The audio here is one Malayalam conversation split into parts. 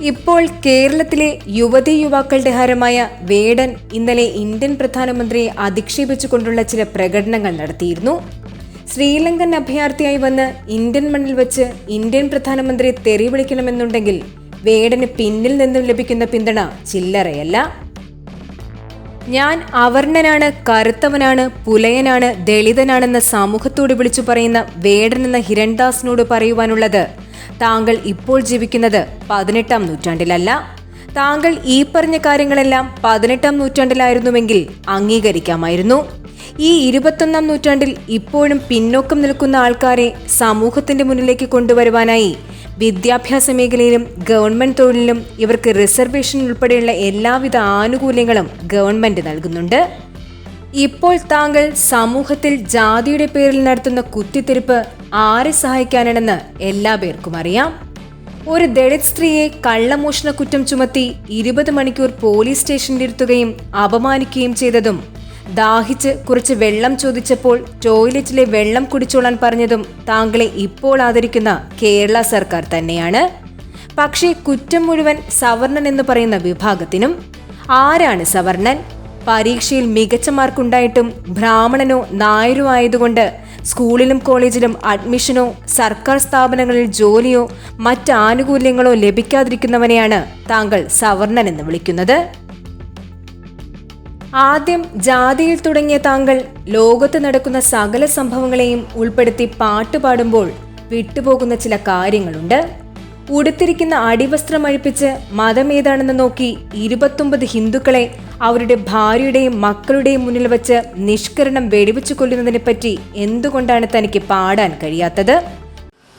ഇപ്പോൾ കേരളത്തിലെ യുവതി യുവാക്കളുടെ ഹരമായ വേടൻ ഇന്നലെ ഇന്ത്യൻ പ്രധാനമന്ത്രിയെ അധിക്ഷേപിച്ചുകൊണ്ടുള്ള ചില പ്രകടനങ്ങൾ നടത്തിയിരുന്നു. ശ്രീലങ്കൻ അഭയാർത്ഥിയായി വന്ന് ഇന്ത്യൻ മണ്ണിൽ വെച്ച് ഇന്ത്യൻ പ്രധാനമന്ത്രിയെ തെറി വിളിക്കണമെന്നുണ്ടെങ്കിൽ വേടന് പിന്നിൽ നിന്നും ലഭിക്കുന്ന പിന്തുണ ചില്ലറയല്ല. ഞാൻ അവർണനാണ് കറുത്തവനാണ് പുലയനാണ് ദളിതനാണെന്ന് സമൂഹത്തോട് വിളിച്ചു പറയുന്ന വേടൻ എന്ന ഹിരൺദാസിനോട് പറയുവാനുള്ളത് താങ്കൾ ഇപ്പോൾ ജീവിക്കുന്നത് പതിനെട്ടാം നൂറ്റാണ്ടിലല്ല. താങ്കൾ ഈ പറഞ്ഞ കാര്യങ്ങളെല്ലാം പതിനെട്ടാം നൂറ്റാണ്ടിലായിരുന്നുവെങ്കിൽ അംഗീകരിക്കാമായിരുന്നു. ഈ ഇരുപത്തൊന്നാം നൂറ്റാണ്ടിൽ ഇപ്പോഴും പിന്നോക്കം നിൽക്കുന്ന ആൾക്കാരെ സമൂഹത്തിന്റെ മുന്നിലേക്ക് കൊണ്ടുവരുവാനായി വിദ്യാഭ്യാസ മേഖലയിലും ഗവൺമെന്റ് തൊഴിലിലും ഇവർക്ക് റിസർവേഷൻ ഉൾപ്പെടെയുള്ള എല്ലാവിധ ആനുകൂല്യങ്ങളും ഗവൺമെന്റ് നൽകുന്നുണ്ട്. ഇപ്പോൾ താങ്കൾ സമൂഹത്തിൽ ജാതിയുടെ പേരിൽ നടത്തുന്ന കുത്തിത്തിരിപ്പ് ആരെ സഹായിക്കാനാണെന്ന് എല്ലാ പേർക്കും അറിയാം. ഒരു ദളിത് സ്ത്രീയെ കള്ളമോഷണ കുറ്റം ചുമത്തി ഇരുപത് മണിക്കൂർ പോലീസ് സ്റ്റേഷനിലിരുത്തുകയും അപമാനിക്കുകയും ചെയ്തതും ദാഹിച്ച് കുറച്ച് വെള്ളം ചോദിച്ചപ്പോൾ ടോയ്ലറ്റിലെ വെള്ളം കുടിച്ചോളാൻ പറഞ്ഞതും താങ്കളെ ഇപ്പോൾ ആദരിക്കുന്ന കേരള സർക്കാർ തന്നെയാണ്. പക്ഷേ കുറ്റം മുഴുവൻ സവർണൻ എന്ന് പറയുന്ന വിഭാഗത്തിനും ആരാണ് സവർണൻ പരീക്ഷയിൽ മികച്ച മാർക്കുണ്ടായിട്ടും ബ്രാഹ്മണനോ നായരോ ആയതുകൊണ്ട് സ്കൂളിലും കോളേജിലും അഡ്മിഷനോ സർക്കാർ സ്ഥാപനങ്ങളിൽ ജോലിയോ മറ്റ് ആനുകൂല്യങ്ങളോ ലഭിക്കാതിരിക്കുന്നവനെയാണ് താങ്കൾ സവർണൻ എന്ന് വിളിക്കുന്നത്. ആദ്യം ജാതിയിൽ തുടങ്ങിയ താങ്കൾ ലോകത്ത് നടക്കുന്ന സകല സംഭവങ്ങളെയും ഉൾപ്പെടുത്തി പാട്ട് പാടുമ്പോൾ വിട്ടുപോകുന്ന ചില കാര്യങ്ങളുണ്ട്. ഉടുത്തിരിക്കുന്ന അടിവസ്ത്രം അഴിപ്പിച്ച് മതമേതാണെന്ന് നോക്കി ഇരുപത്തൊമ്പത് ഹിന്ദുക്കളെ അവരുടെ ഭാര്യയുടെയും മക്കളുടെയും മുന്നിൽ വച്ച് നിഷ്കരണം വെടിവെച്ചു കൊല്ലുന്നതിനെ പറ്റി എന്തുകൊണ്ടാണ് തനിക്ക് പാടാൻ കഴിയാത്തത്?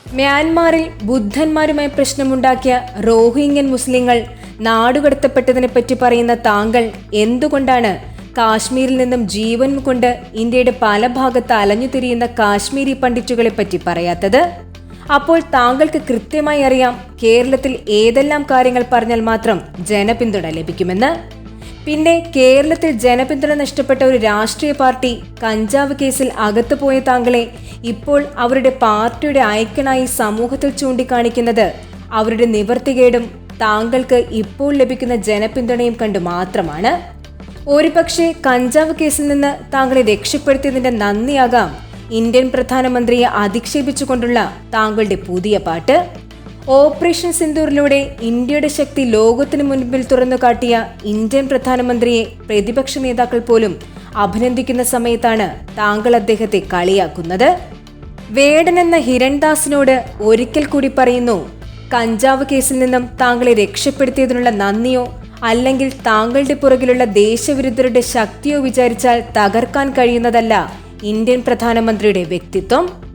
മ്യാൻമാറിൽ ബുദ്ധന്മാരുമായി പ്രശ്നമുണ്ടാക്കിയ റോഹിംഗ്യൻ മുസ്ലിങ്ങൾ നാടുകടത്തപ്പെട്ടതിനെ പറ്റി പറയുന്ന താങ്കൾ എന്തുകൊണ്ടാണ് കാശ്മീരിൽ നിന്നും ജീവൻ കൊണ്ട് ഇന്ത്യയുടെ പല ഭാഗത്ത് അലഞ്ഞു തിരിയുന്ന കാശ്മീരി പണ്ഡിറ്റുകളെ പറ്റി പറയാത്തത്? അപ്പോൾ താങ്കൾക്ക് കൃത്യമായി അറിയാം കേരളത്തിൽ ഏതെല്ലാം കാര്യങ്ങൾ പറഞ്ഞാൽ മാത്രം ജനപിന്തുണ ലഭിക്കുമെന്ന്. പിന്നെ കേരളത്തിൽ ജനപിന്തുണ നഷ്ടപ്പെട്ട ഒരു രാഷ്ട്രീയ പാർട്ടി കഞ്ചാവ് കേസിൽ അകത്തു പോയ താങ്കളെ ഇപ്പോൾ അവരുടെ പാർട്ടിയുടെ ഐക്കണായി സമൂഹത്തിൽ ചൂണ്ടിക്കാണിക്കുന്നത് അവരുടെ നിവർത്തികേടും താങ്കൾക്ക് ഇപ്പോൾ ലഭിക്കുന്ന ജനപിന്തുണയും കണ്ടു മാത്രമാണ്. ഒരുപക്ഷെ കഞ്ചാവ് കേസിൽ നിന്ന് താങ്കളെ രക്ഷപ്പെടുത്തിയതിന്റെ നന്ദിയാകാം ഇന്ത്യൻ പ്രധാനമന്ത്രിയെ അധിക്ഷേപിച്ചുകൊണ്ടുള്ള താങ്കളുടെ പുതിയ പാട്ട് ഓപ്പറേഷൻ സിന്ദൂറിലൂടെ ഇന്ത്യയുടെ ശക്തി ലോകത്തിനു മുൻപിൽ തുറന്നു കാട്ടിയ ഇന്ത്യൻ പ്രധാനമന്ത്രിയെ പ്രതിപക്ഷ നേതാക്കൾ പോലും അഭിനന്ദിക്കുന്ന സമയത്താണ് താങ്കൾ അദ്ദേഹത്തെ കളിയാക്കുന്നത്. വേടൻ എന്ന ഹിരൺദാസിനോട് ഒരിക്കൽ കൂടി പറയുന്നു കഞ്ചാവ് കേസിൽ നിന്നും താങ്കളെ രക്ഷപ്പെടുത്തിയതിനുള്ള നന്ദിയോ അല്ലെങ്കിൽ താങ്കളുടെ പുറകിലുള്ള ദേശവിരുദ്ധരുടെ ശക്തിയോ വിചാരിച്ചാൽ തകർക്കാൻ കഴിയുന്നതല്ല ഇന്ത്യൻ പ്രധാനമന്ത്രിയുടെ വ്യക്തിത്വം